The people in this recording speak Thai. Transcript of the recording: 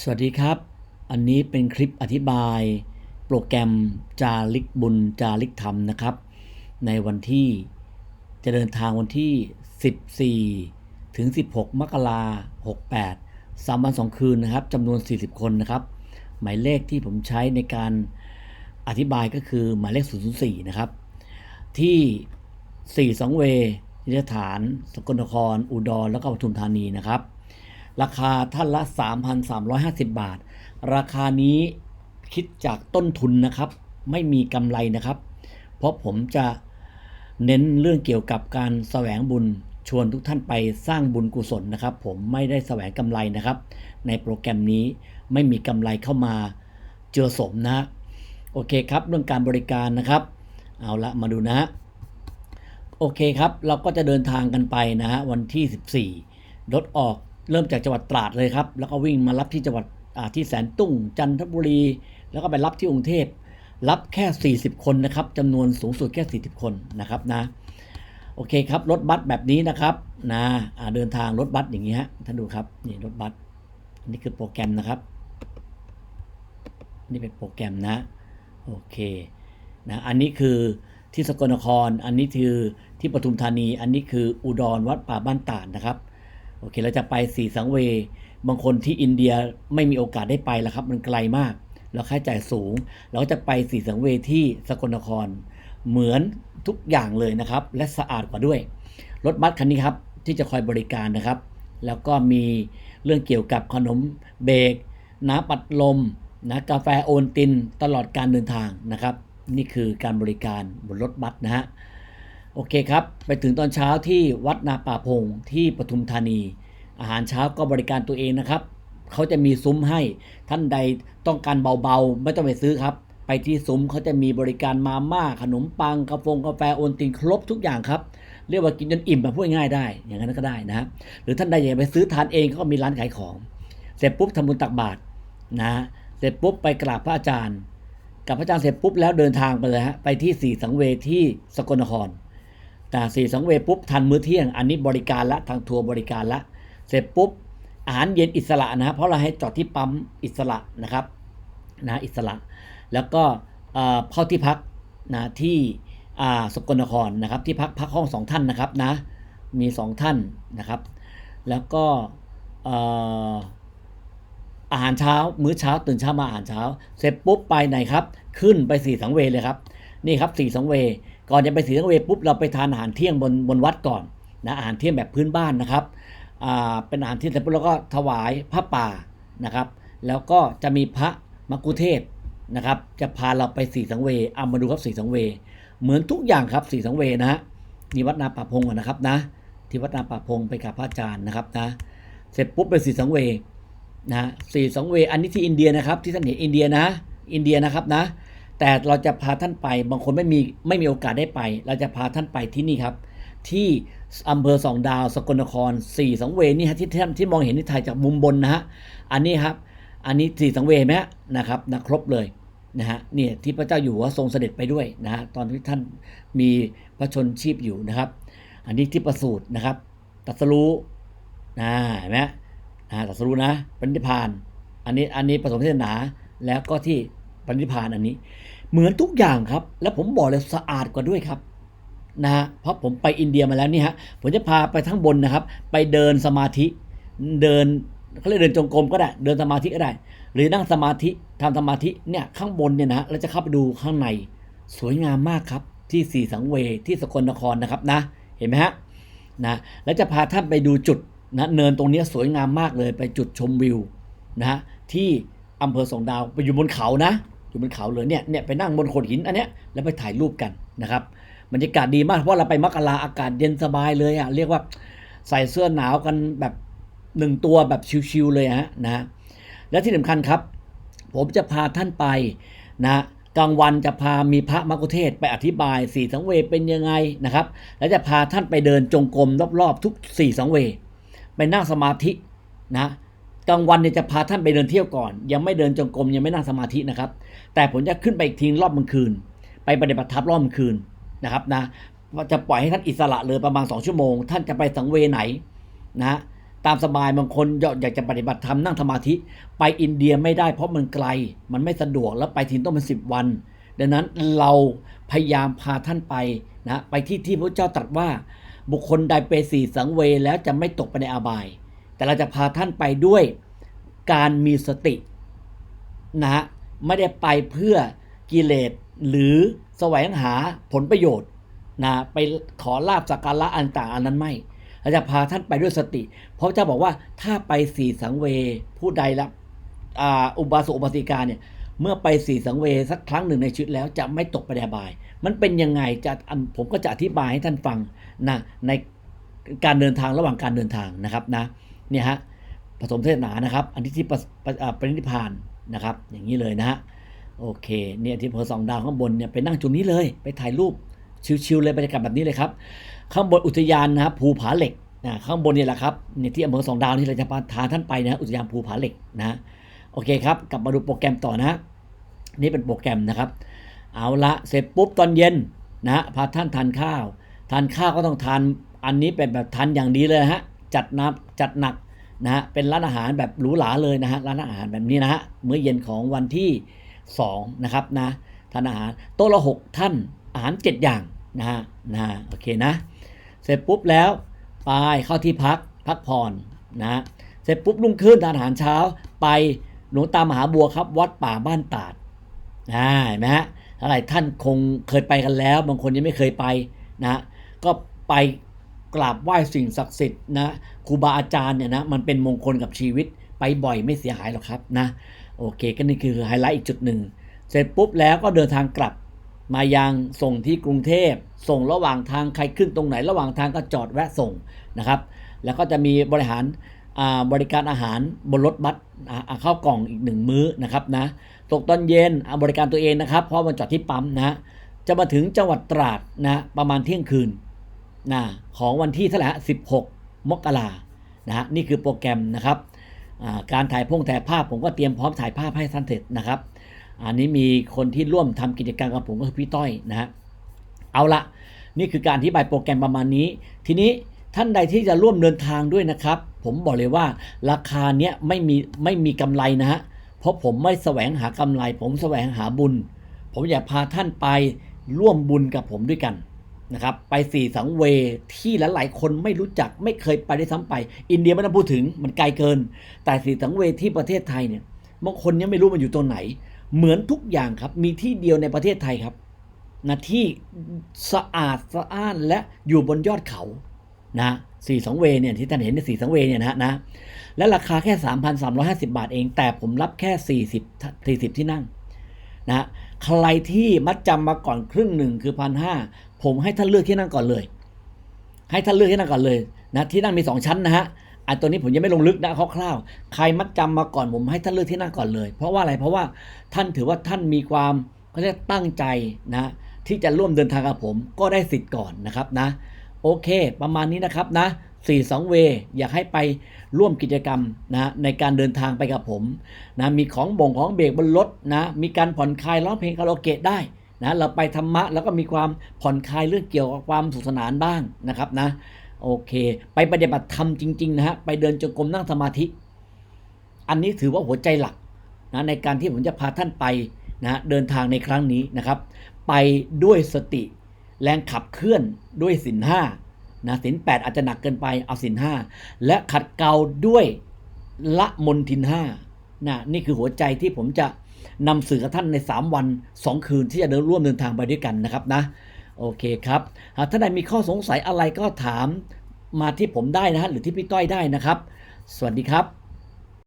สวัสดีครับ อันนี้เป็นคลิปอธิบายโปรแกรมจาริกบุญจาริกธรรมนะครับ ในวันที่จะเดินทางวันที่ 14 ถึง 16 มกราคม68 3 วัน 2 คืนนะครับจำนวน 40 คนนะครับ หมายเลขที่ผมใช้ในการอธิบายก็คือหมายเลข 004 นะครับ ที่4สังเวนิสถาน สกลนคร อุดร แล้วก็ปทุมธานีนะครับ ราคาท่านละ 3,350 บาท ราคานี้คิดจากต้นทุนนะครับ ไม่มีกำไรนะครับ เพราะผมจะเน้นเรื่องเกี่ยวกับการแสวงบุญชวนทุกท่านไปสร้างบุญกุศลนะครับ ผมไม่ได้แสวงกำไรนะครับ ในโปรแกรมนี้ไม่มีกำไรเข้ามาเจือสมนะโอเคครับเรื่องการบริการนะครับ เอาละมาดูนะฮะโอเคครับ เราก็จะเดินทางกันไปนะฮะวันที่ 14รถออก เริ่มจากจังหวัดตราดเลยครับ แล้วก็วิ่งมารับที่จังหวัดที่แสนตุ้ง จันทบุรี แล้วก็ไปรับที่กรุงเทพรับแค่ 40 คนนะครับจำนวนสูงสุดแค่ 40 คนนะครับนะโอเคครับรถบัสแบบนี้นะครับนะเดินทางรถบัสอย่างนี้ฮะท่านดูครับนี่รถบัสอันนี้คือโปรแกรมนะครับ นี่เป็นโปรแกรมนะโอเคนะอันนี้คือที่สกลนคร อันนี้คือที่ปทุมธานี อันนี้คืออุดรวัดป่าบ้านตาดนะครับ โอเคเราจะไปสีสังเวบางคนที่อินเดียไม่มีโอกาสได้ไปแล้วครับ มันไกลมาก แล้วค่าใช้จ่ายสูง เราก็จะไปสีสังเวที่สกลนคร เหมือนทุกอย่างเลยนะครับ และสะอาดกว่าด้วย รถบัสคันนี้ครับ ที่จะคอยบริการนะครับ แล้วก็มีเรื่องเกี่ยวกับขนมเบรกน้ำปัดลมนะกาแฟโอนตินตลอดการเดินทางนะครับ นี่คือการบริการบนรถบัสนะฮะ โอเคครับ ไปถึงตอนเช้าที่วัดนาป่าพงที่ปทุมธานี อาหารเช้าก็บริการตัวเองนะครับ เขาจะมีซุ้มให้ท่านใดต้องการเบาๆ ไม่ต้องไปซื้อครับ ไปที่ซุ้มเขาจะมีบริการมาม่าขนมปังกาแฟกาแฟโอนตินครบทุกอย่างครับ เรียกว่ากินจนอิ่มแบบพูดง่ายได้ อย่างนั้นก็ได้นะฮะหรือท่านใดอยากไปซื้อทานเองก็มีร้านขายของ เสร็จปุ๊บทำบุญตักบาตรนะ เสร็จปุ๊บไปกราบพระอาจารย์กับพระอาจารย์เสร็จปุ๊บแล้วเดินทางไปเลยฮะไปที่สี่สังเวที่สกลนคร แต่สี่สังเวยปุ๊บทันมื้อเที่ยง อันนี้บริการละทางทัวร์บริการละ เสร็จปุ๊บอาหารเย็นอิสระนะเพราะเราให้จอดที่ปั๊มอิสระนะครับนะอิสระ แล้วก็เข้าที่พักนะที่สกลนครนะครับ ที่พักพักห้องสองท่านนะครับนะมีสองท่านนะครับ แล้วก็เอ่ออาหารเช้า มื้อเช้าตื่นเช้ามาอาหารเช้า เสร็จปุ๊บไปไหนครับ ขึ้นไปสี่สังเวยเลยครับ นี่ครับสี่สังเวย ก่อนจะไปสีสังเวยปุ๊บเราไปทานอาหารเที่ยงบนบนวัดก่อนนะอาหารเที่ยงแบบพื้นบ้านนะครับอ่าเป็นอาหารเที่ยงเสร็จปุ๊บเราก็ถวายพระป่านะครับ แล้วก็จะมีพระมกุเทศนะครับ จะพาเราไปสีสังเวยเอามาดูครับสีสังเวยเหมือนทุกอย่างครับสีสังเวยนะฮะนี่วัดนาป่าพงก่อนนะครับนะที่วัดนาป่าพงไปกับพระอาจารย์นะครับนะเสร็จปุ๊บไปสีสังเวยนะสีสังเวยอันนี้ที่อินเดียนะครับ ที่ท่านเห็นอินเดียนะ อินเดียนะครับนะ แต่เราจะพาท่านไปบางคนไม่มีไม่มีโอกาสได้ไป เราจะพาท่านไปที่นี่ครับ ที่อำเภอสองดาวสกลนครสี่สังเวยนี่ฮะที่ท่านที่มองเห็นที่ถ่ายจากมุมบนนะฮะอันนี้ครับ อันนี้สี่สังเวยไหมนะครับนะครบเลยนะฮะเนี่ยที่พระเจ้าอยู่หัวทรงเสด็จไปด้วยนะฮะตอนที่ท่านมีพระชนชีพอยู่นะครับ อันนี้ที่ประสูตินะครับตัสรู้นะเห็นไหมนะตัสรู้นะปณิพพาน อันนี้อันนี้ประสมเทศนาแล้วก็ที่ ปณิพานอันนี้ เหมือนทุกอย่างครับ แล้วผมบอกเลยสะอาดกว่าด้วยครับนะฮะเพราะผมไปอินเดียมาแล้วนี่ฮะผมจะพาไปทั้งบนนะครับ ไปเดินสมาธิเดินเขาเรียกเดินจงกรมก็ได้ เดินสมาธิก็ได้ หรือนั่งสมาธิทำสมาธิเนี่ยข้างบนเนี่ยนะฮะเราจะเข้าไปดูข้างในสวยงามมากครับที่สีสังเวยที่สกลนครนะครับนะเห็นไหมฮะนะแล้วจะพาท่านไปดูจุดนะเนินตรงเนี้ยสวยงามมากเลยไปจุดชมวิวนะฮะที่อำเภอสองดาวไปอยู่บนเขานะ อยู่บนเขาเลยเนี่ยเนี่ยไปนั่งบนโขดหินอันเนี้ยแล้วไปถ่ายรูปกันนะครับบรรยากาศดีมากเพราะเราไปมักกะลาอากาศเย็นสบายเลยอะเรียกว่าใส่เสื้อหนาวกันแบบหนึ่งตัวแบบชิวๆเลยฮะนะและที่สำคัญครับ ผมจะพาท่านไปนะกลางวันจะพามีพระมกุเทศไปอธิบายสี่สังเวเป็นยังไงนะครับ แล้วจะพาท่านไปเดินจงกรมรอบๆทุกสี่สังเวไปนั่งสมาธินะ กลางวันเนี่ยจะพาท่านไปเดินเที่ยวก่อน ยังไม่เดินจงกรมยังไม่นั่งสมาธินะครับ แต่ผมจะขึ้นไปอีกทีรอบกลางคืน ไปปฏิบัติธรรมรอบกลางคืนนะครับนะจะปล่อยให้ท่านอิสระเลยประมาณ 2 ชั่วโมง ท่านจะไปสังเวยไหนนะตามสบายบางคนอยากจะปฏิบัติธรรมนั่งสมาธิ ไปอินเดียไม่ได้เพราะมันไกล มันไม่สะดวกแล้วไปทีต้องเป็นสิบวัน ดังนั้นเราพยายามพาท่านไปนะไปที่ที่พระเจ้าตรัสว่า บุคคลใดไปสี่สังเวยแล้วจะไม่ตกไปในอาบาย แต่เราจะพาท่านไปด้วยการมีสตินะฮะไม่ได้ไปเพื่อกิเลสหรือแสวงหาผลประโยชน์นะไปขอลาบสักการะอันต่างอันนั้นไม่เราจะพาท่านไปด้วยสติ เพราะเจ้าบอกว่าถ้าไปสี่สังเวผู้ใดละอุบาสกอุบาสิกาเนี่ยเมื่อไปสี่สังเวสักครั้งหนึ่งในชีวิตแล้วจะไม่ตกไปในบาย มันเป็นยังไงจะผมก็จะอธิบายให้ท่านฟังนะในการเดินทางระหว่างการเดินทางนะครับนะ เนี่ยฮะผสมเทศนานะครับ อันที่ที่ปปอ่าปรินิพานนะครับ อย่างนี้เลยนะฮะโอเคเนี่ยที่เพอสองดาวข้างบนเนี่ยไปนั่งจุดนี้เลยไปถ่ายรูปชิวๆเลยบรรยากาศแบบนี้เลยครับ ข้างบนอุทยานนะครับภูผาเหล็กนะข้างบนนี่แหละครับเนี่ยที่อำเภอสองดาวที่เราจะพาทาท่านไปนะอุทยานภูผาเหล็กนะโอเคครับกลับมาดูโปรแกรมต่อนะ นี่เป็นโปรแกรมนะครับ เอาละเสร็จปุ๊บตอนเย็นนะพาท่านทานข้าว ทานข้าวก็ต้องทานอันนี้เป็นแบบทานอย่างดีเลยฮะ จัดนับจัดหนักนะฮะเป็นร้านอาหารแบบหรูหราเลยนะฮะร้านอาหารแบบนี้นะฮะมื้อเย็นของวันที่2นะครับนะทานอาหารโต๊ะละหกท่านอาหาร 7 อย่างนะฮะนะโอเคนะ เสร็จปุ๊บแล้วไปเข้าที่พักพักผ่อนนะเสร็จปุ๊บรุ่งขึ้นทานอาหารเช้าไปหลวงตามหาบัวครับ วัดป่าบ้านตาดอ่าเห็นไหมฮะหลายท่านคงเคยไปกันแล้ว บางคนยังไม่เคยไปนะก็ไป กราบไหว้สิ่งศักดิ์สิทธิ์นะครูบาอาจารย์เนี่ยนะมันเป็นมงคลกับชีวิตไปบ่อยไม่เสียหายหรอกครับนะโอเคก็นี่คือไฮไลท์อีกจุดหนึ่งเสร็จปุ๊บแล้วก็เดินทางกลับมายังส่งที่กรุงเทพ ส่งระหว่างทางใครขึ้นตรงไหน ระหว่างทางก็จอดแวะส่งนะครับ แล้วก็จะมีบริหารบริการอาหารบนรถบัสอ่าอ่าข้าวกล่องอีกหนึ่งมื้อนะครับนะตกตอนเย็นบริการตัวเองนะครับ เพราะมันจอดที่ปั๊มนะจะมาถึงจังหวัดตราดนะประมาณเที่ยงคืน นะของวันที่เท่าไหร่ฮะ16มกรานะฮะนี่คือโปรแกรมนะครับการถ่ายพงถ่ายภาพผมก็เตรียมพร้อมถ่ายภาพให้ท่านเสร็จนะครับ อันนี้มีคนที่ร่วมทำกิจกรรมกับผมก็คือพี่ต้อยนะฮะเอาละนี่คือการอธิบายโปรแกรมประมาณนี้ ทีนี้ท่านใดที่จะร่วมเดินทางด้วยนะครับ ผมบอกเลยว่าราคาเนี้ยไม่มีไม่มีกำไรนะฮะเพราะผมไม่แสวงหากำไร ผมแสวงหาบุญ ผมอยากพาท่านไปร่วมบุญกับผมด้วยกัน นะครับไปสี่สังเวที่หลายๆคนไม่รู้จักไม่เคยไปได้ซ้ำไป อินเดียไม่ต้องพูดถึงมันไกลเกิน แต่สี่สังเวที่ประเทศไทยเนี่ยบางคนยังไม่รู้มันอยู่ตรงไหน เหมือนทุกอย่างครับมีที่เดียวในประเทศไทยครับนะที่สะอาดสะอ้านและอยู่บนยอดเขานะสี่สังเวเนี่ยที่ท่านเห็นในสี่สังเวเนี่ยนะนะและราคาแค่ 3,350 บาทเอง แต่ผมรับแค่ 40 40 ที่นั่งนะ ใครที่มัดจำมาก่อนครึ่งหนึ่งคือพันห้าผมให้ท่านเลือกที่นั่งก่อนเลย ให้ท่านเลือกที่นั่งก่อนเลยนะที่นั่งมี 2 ชั้นนะฮะอันตัวนี้ผมยังไม่ลงลึกนะคร่าวๆใครมัดจำมาก่อนผมให้ท่านเลือกที่นั่งก่อนเลย เพราะว่าอะไรเพราะว่าท่านถือว่าท่านมีความเขาเรียกตั้งใจนะที่จะร่วมเดินทางกับผมก็ได้สิทธิ์ก่อนนะครับนะ โอเค ประมาณนี้นะครับนะ สี่สองเวอยากให้ไปร่วมกิจกรรมนะในการเดินทางไปกับผมนะมีของบ่งของเบรกบนรถนะมีการผ่อนคลายร้องเพลงคาราโอเกะได้นะเราไปธรรมะแล้วก็มีความผ่อนคลายเรื่องเกี่ยวกับความสุขสนานบ้างนะครับนะโอเค ไปปฏิบัติธรรมจริงๆนะฮะไปเดินจงกรมนั่งสมาธิ อันนี้ถือว่าหัวใจหลักนะในการที่ผมจะพาท่านไปนะเดินทางในครั้งนี้นะครับ ไปด้วยสติ แรงขับเคลื่อนด้วยสินห้า นะสินแปดอาจจะหนักเกินไปเอาสินห้าและขัดเกลาด้วยละมนทินห้านะนี่คือหัวใจที่ผมจะนำสื่อกับท่านใน 3 วัน 2 คืนที่จะเดินร่วมเดินทางไปด้วยกันนะครับนะโอเคครับหากท่านใดมีข้อสงสัยอะไรก็ถามมาที่ผมได้นะฮะหรือที่พี่ต้อยได้นะครับ สวัสดีครับ